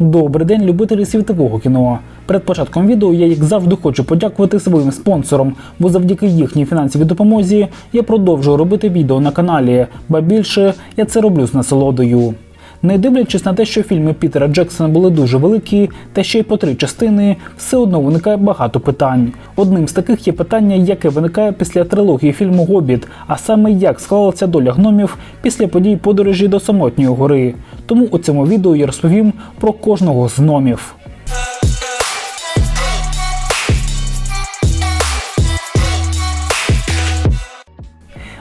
Добрий день, любителі світового кіно. Перед початком відео я, як завжди, хочу подякувати своїм спонсорам, бо завдяки їхній фінансовій допомозі я продовжую робити відео на каналі, ба більше я це роблю з насолодою. Не дивлячись на те, що фільми Пітера Джексона були дуже великі, та ще й по три частини, все одно виникає багато питань. Одним з таких є питання, яке виникає після трилогії фільму Гобіт, а саме як склалася доля гномів після подій подорожі до самотньої гори. Тому у цьому відео я розповім про кожного з гномів.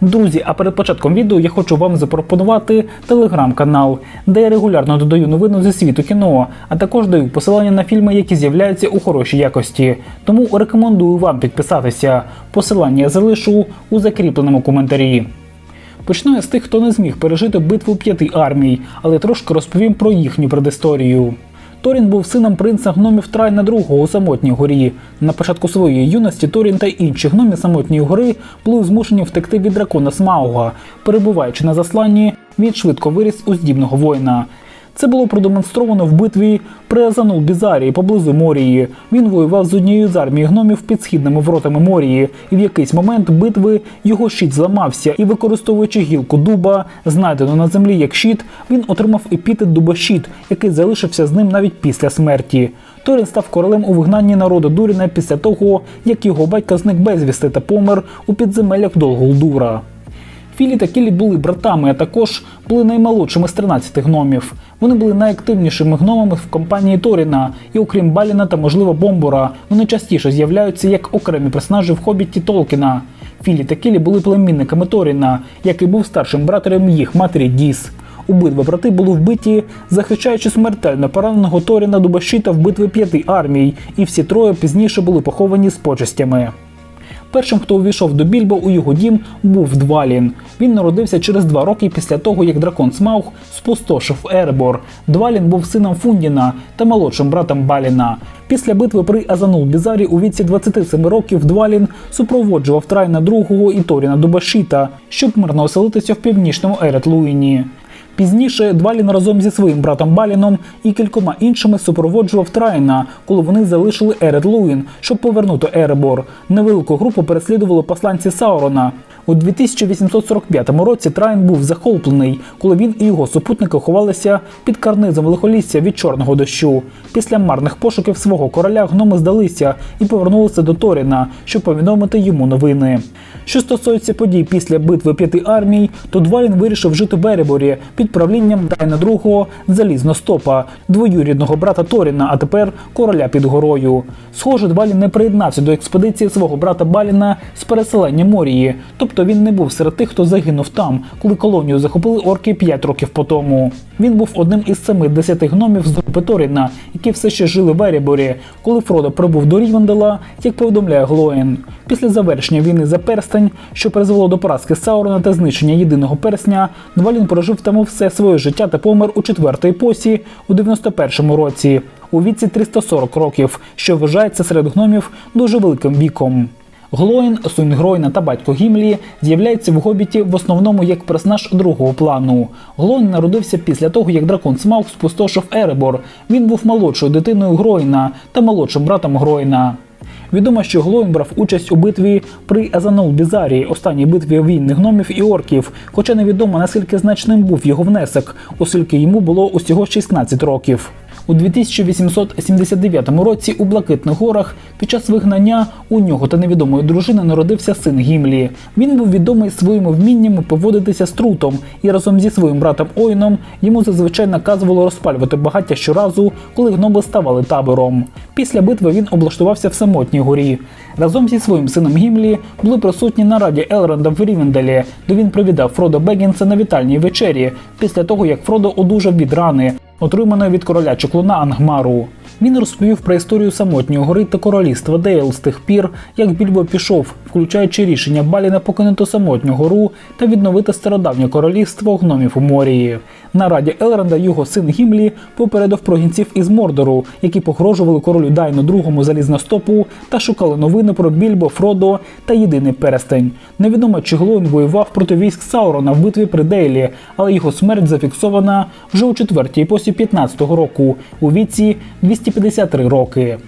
Друзі, а перед початком відео я хочу вам запропонувати телеграм-канал, де я регулярно додаю новини зі світу кіно, а також даю посилання на фільми, які з'являються у хорошій якості. Тому рекомендую вам підписатися. Посилання я залишу у закріпленому коментарі. Почну я з тих, хто не зміг пережити битву п'яти армій, але трошки розповім про їхню предісторію. Торін був сином принца гномів Трайна II у самотній горі. На початку своєї юності Торін та інші гномі самотньої гори були змушені втекти від дракона Смауга. Перебуваючи на засланні, він швидко виріс у здібного воїна. Це було продемонстровано в битві при Азанул Бізарії поблизу Морії. Він воював з однією з армії гномів під східними воротами Морії, і в якийсь момент битви його щит зламався, і використовуючи гілку дуба, знайдену на землі як щит, він отримав епітет дубощит, який залишився з ним навіть після смерті. Торін став королем у вигнанні народу Дуріна після того, як його батько зник безвісти та помер у підземеллях Долгулдура. Філі та Кілі були братами, а також були наймолодшими з 13 гномів. Вони були найактивнішими гномами в компанії Торіна, і окрім Баліна та, можливо, Бомбора, вони частіше з'являються як окремі персонажі в хобіті Толкіна. Філі та Кілі були племінниками Торіна, який був старшим братером їх матері Діс. Обидва брати були вбиті, захищаючи смертельно пораненого Торіна Дубащита в битві п'яти армій, і всі троє пізніше були поховані з почестями. Першим, хто увійшов до Більбо у його дім, був Двалін. Він народився через два роки після того, як дракон Смауг спустошив Еребор. Двалін був сином Фундіна та молодшим братом Баліна. Після битви при Азанул Бізарі у віці 27 років Двалін супроводжував Трайна II і Торіна Дубашіта, щоб мирно оселитися в північному Ерет-Луїні. Пізніше Двалін разом зі своїм братом Баліном і кількома іншими супроводжував Трайна, коли вони залишили Ерет Луїн, щоб повернути Еребор. Невелику групу переслідували посланці Саурона. У 2845 році Трайн був захоплений, коли він і його супутники ховалися під карнизом лихолісся від чорного дощу. Після марних пошуків свого короля гноми здалися і повернулися до Торіна, щоб повідомити йому новини. Що стосується подій після битви п'яти армій, то Двалін вирішив жити в Ереборі під правлінням Дайна II Залізностопа, двоюрідного брата Торіна, а тепер короля під горою. Схоже, Двалін не приєднався до експедиції свого брата Баліна з переселення Морії, тобто він не був серед тих, хто загинув там, коли колонію захопили орки 5 років по тому. Він був одним із семи десяти гномів з групи Торіна, які все ще жили в Ереборі, коли Фродо прибув до Рівендела, як повідомляє Глоєн. Після завершення війни за перстень, що призвело до поразки Саурона та знищення єдиного персня, Двалін прожив там все своє життя та помер у четвертій епосі у 91-му році, у віці 340 років, що вважається серед гномів дуже великим віком. Глоїн, син Гройна та батько Гімлі з'являються в Гобіті в основному як персонаж другого плану. Глоїн народився після того, як дракон Смауг спустошив Еребор. Він був молодшою дитиною Гройна та молодшим братом Гройна. Відомо, що Глоін брав участь у битві при Азанул Бізарії, останній битві війни гномів і орків, хоча невідомо наскільки значним був його внесок, оскільки йому було усього 16 років. У 2879 році у Блакитних горах під час вигнання у нього та невідомої дружини народився син Гімлі. Він був відомий своїми вміннями поводитися з трутом, і разом зі своїм братом Ойном йому зазвичай наказувало розпалювати багаття щоразу, коли гноби ставали табором. Після битви він облаштувався в самотній горі. Разом зі своїм сином Гімлі були присутні на раді Елронда в Рівенделі, де він привідав Фродо Бегінса на вітальній вечері, після того як Фродо одужав від рани, отриманої від короля чоклуна Ангмару. Він розповів про історію самотньої гори та королівства Дейл з тих пір, як Більбо пішов, включаючи рішення Баліна покинути самотню гору та відновити стародавнє королівство гномів у Морії. На раді Елранда його син Гімлі попередив про гінців із Мордору, які погрожували королю Дайну другому залізностопу та шукали новини про Більбо, Фродо та єдиний перестень. Невідомо, чи Глоїн воював проти військ Саурона в битві при Дейлі, але його смерть зафіксована вже у четвертій епосі 15-го року у віці 253 роки.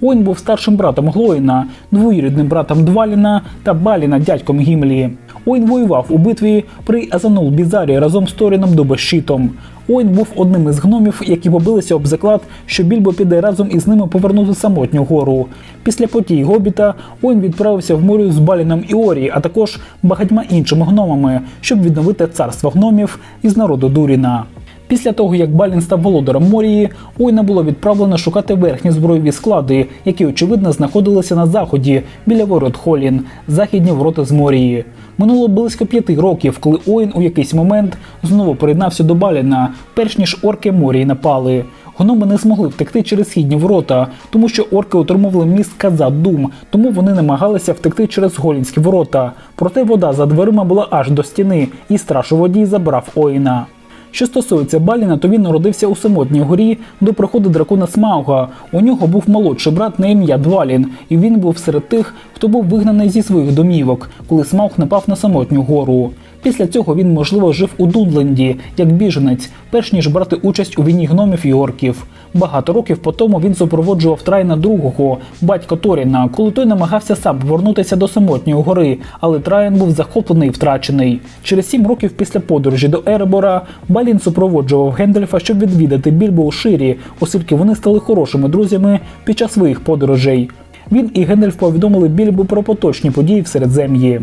Оін був старшим братом Глоїна, двоюрідним братом Дваліна та Баліна дядьком Гімлі. Оін воював у битві при Азанул Бізарі разом з Торіном Дубощитом. Оін був одним із гномів, які побилися об заклад, що Більбо піде разом із ними повернути самотню гору. Після потій Гобіта Оін відправився в морю з Баліном і Орі, а також багатьма іншими гномами, щоб відновити царство гномів із народу Дуріна. Після того, як Балін став володарем Морії, Ойна було відправлено шукати верхні збройові склади, які очевидно знаходилися на заході біля ворот Холін, західні ворота з Морії. Минуло близько п'яти років, коли Оїн у якийсь момент знову приєднався до Баліна, перш ніж орки Морії напали. Гноми не змогли втекти через східні ворота, тому що орки отримували міст Казат Дум, тому вони намагалися втекти через голінські ворота. Проте вода за дверима була аж до стіни, і страж у воді забрав Оїна. Що стосується Баліна, то він народився у самотній горі до приходу дракона Смауга. У нього був молодший брат на ім'я Двалін, і він був серед тих, хто був вигнаний зі своїх домівок, коли Смауг напав на самотню гору. Після цього він, можливо, жив у Дунленді як біженець, перш ніж брати участь у війні гномів і орків. Багато років по тому він супроводжував Трайна другого, батька Торіна, коли той намагався сам повернутися до самотньої гори, але Трайан був захоплений і втрачений. Через сім років після подорожі до Еребора Балін супроводжував Гендальфа, щоб відвідати Більбо у Ширі, оскільки вони стали хорошими друзями під час своїх подорожей. Він і Гендальф повідомили Більбу про поточні події в Середзем'ї.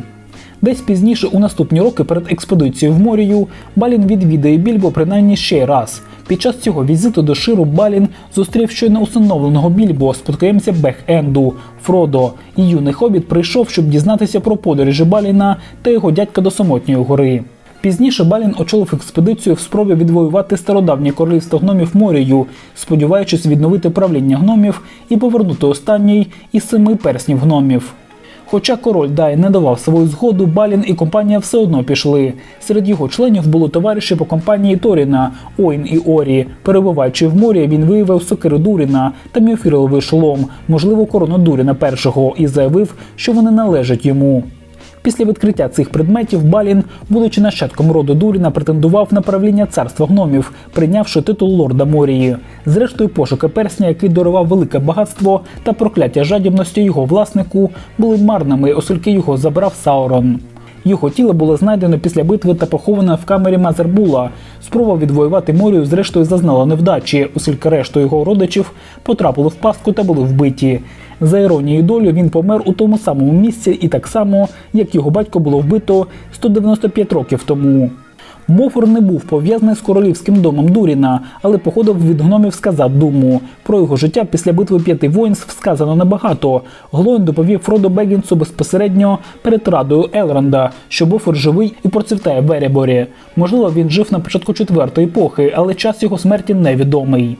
Десь пізніше, у наступні роки перед експедицією в Морію, Балін відвідає Більбо принаймні ще раз. Під час цього візиту до Ширу Балін зустрів щойно усиновленого Більбо, спадкоємця Бех-Енду, Фродо, і юний хобіт прийшов, щоб дізнатися про подорожі Баліна та його дядька до самотньої гори. Пізніше Балін очолив експедицію в спробі відвоювати стародавнє королівство гномів Морію, сподіваючись відновити правління гномів і повернути останній із семи перснів гномів. Хоча король Дай не давав свою згоду, Балін і компанія все одно пішли. Серед його членів були товариші по компанії Торіна, Ойн і Орі. Перебуваючи в морі, він виявив сокиру Дуріна та міофіриловий шолом, можливо, корону Дуріна першого, і заявив, що вони належать йому. Після відкриття цих предметів Балін, будучи нащадком роду Дуріна, претендував на правління царства гномів, прийнявши титул лорда Морії. Зрештою, пошуки персня, який дарував велике багатство та прокляття жадібності його власнику, були марними, оскільки його забрав Саурон. Його тіло було знайдено після битви та поховане в камері Мазербула. Спроба відвоювати морію, зрештою, зазнала невдачі, оскільки решту його родичів потрапили в пастку та були вбиті. За іронією долі він помер у тому самому місці і так само, як його батько було вбито 195 років тому. Бофор не був пов'язаний з королівським домом Дуріна, але походив від гномів сказав думу. Про його життя після битви п'яти воїнств сказано небагато. Глоїн доповів Фродо Бегінсу безпосередньо перед радою Елронда, що Бофор живий і процвітає в Ереборі. Можливо, він жив на початку четвертої епохи, але час його смерті невідомий.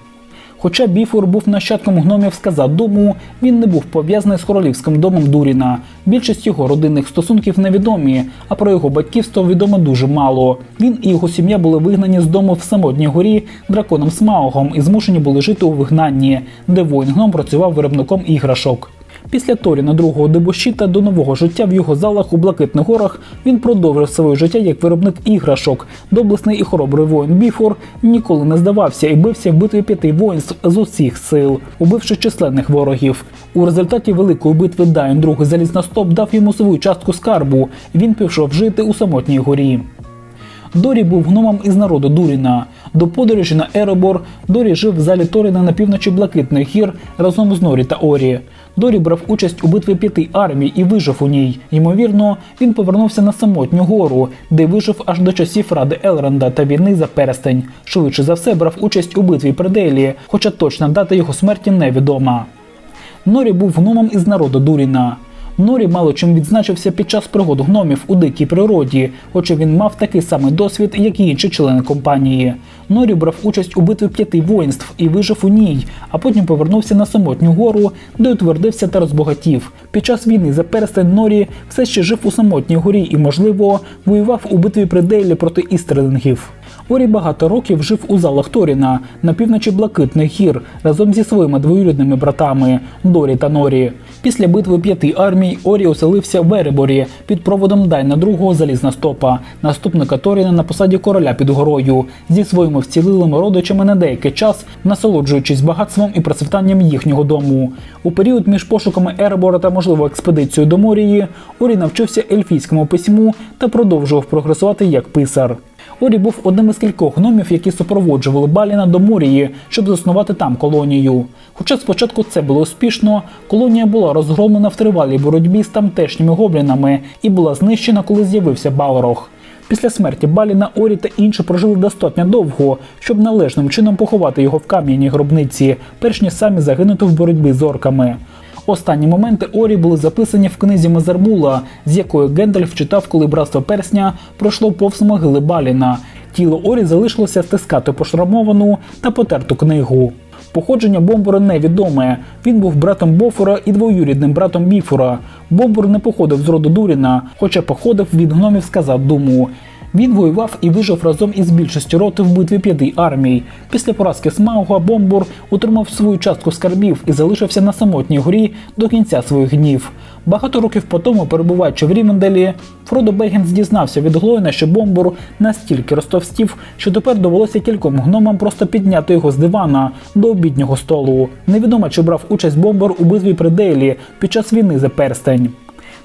Хоча Біфур був нащадком гномів з Казадому, він не був пов'язаний з королівським домом Дуріна. Більшість його родинних стосунків невідомі, а про його батьківство відомо дуже мало. Він і його сім'я були вигнані з дому в самотній горі драконом Смаугом і змушені були жити у вигнанні, де воїн гном працював виробником іграшок. Після Торіна другого дебощита до нового життя в його залах у Блакитних горах він продовжив своє життя як виробник іграшок. Доблесний і хоробрий воїн Біфор ніколи не здавався і бився в битві п'яти воїнств з усіх сил, убивши численних ворогів. У результаті великої битви Дайн другий залізностоп дав йому свою частку скарбу. Він пішов жити у самотній горі. Дорі був гномом із народу Дуріна. До подорожі на Еробор Дорі жив в залі Торіна на півночі Блакитних гір разом з Норі та Орі. Дорі брав участь у битві п'яти армій і вижив у ній. Ймовірно, він повернувся на самотню гору, де вижив аж до часів Ради Елранда та війни за перстень. Швидше за все брав участь у битві при Дейлі, хоча точна дата його смерті невідома. Норі був гномом із народу Дуріна. Норі мало чим відзначився під час пригод гномів у дикій природі, хоча він мав такий самий досвід, як і інші члени компанії. Норі брав участь у битві п'яти воїнств і вижив у ній, а потім повернувся на самотню гору, де утвердився та розбогатів. Під час війни за перстень Норі все ще жив у самотній горі і, можливо, воював у битві при Дейлі проти істрелингів. Орі багато років жив у залах Торіна на півночі Блакитних гір разом зі своїми двоюрідними братами Дорі та Норі. Після битви п'яти армій Орі оселився в Ереборі під проводом Дайна II Залізностопа, наступника Торіна на посаді короля під горою, зі своїми вцілилими родичами на деякий час, насолоджуючись багатством і процвітанням їхнього дому. У період між пошуками Еребора та можливо експедицією до Морії Орі навчився ельфійському письму та продовжував прогресувати як писар. Орі був одним із кількох гномів, які супроводжували Баліна до Морії, щоб заснувати там колонію. Хоча спочатку це було успішно, колонія була розгромлена в тривалій боротьбі з тамтешніми гоблінами і була знищена, коли з'явився Балрог. Після смерті Баліна Орі та інші прожили достатньо довго, щоб належним чином поховати його в кам'яній гробниці, перш ніж самі загинути в боротьбі з орками. Останні моменти Орі були записані в книзі Мезербула, з якої Гендальф читав, коли братство персня пройшло повз могили Баліна. Тіло Орі залишилося стискати пошрамовану та потерту книгу. Походження Бомбура невідоме. Він був братом Бофора і двоюрідним братом Біфора. Бомбур не походив з роду Дуріна, хоча походив від гномів сказав думу. Він воював і вижив разом із більшістю роти в битві п'яти армій. Після поразки Смауга Бомбур утримав свою частку скарбів і залишився на самотній горі до кінця своїх днів. Багато років по тому, перебуваючи в Рівенделі, Фродо Бегінс дізнався від Глоїна, що Бомбур настільки розтовстів, що тепер довелося кільком гномам просто підняти його з дивана до обіднього столу. Невідомо, чи брав участь Бомбур у битві при Дейлі під час війни за перстень.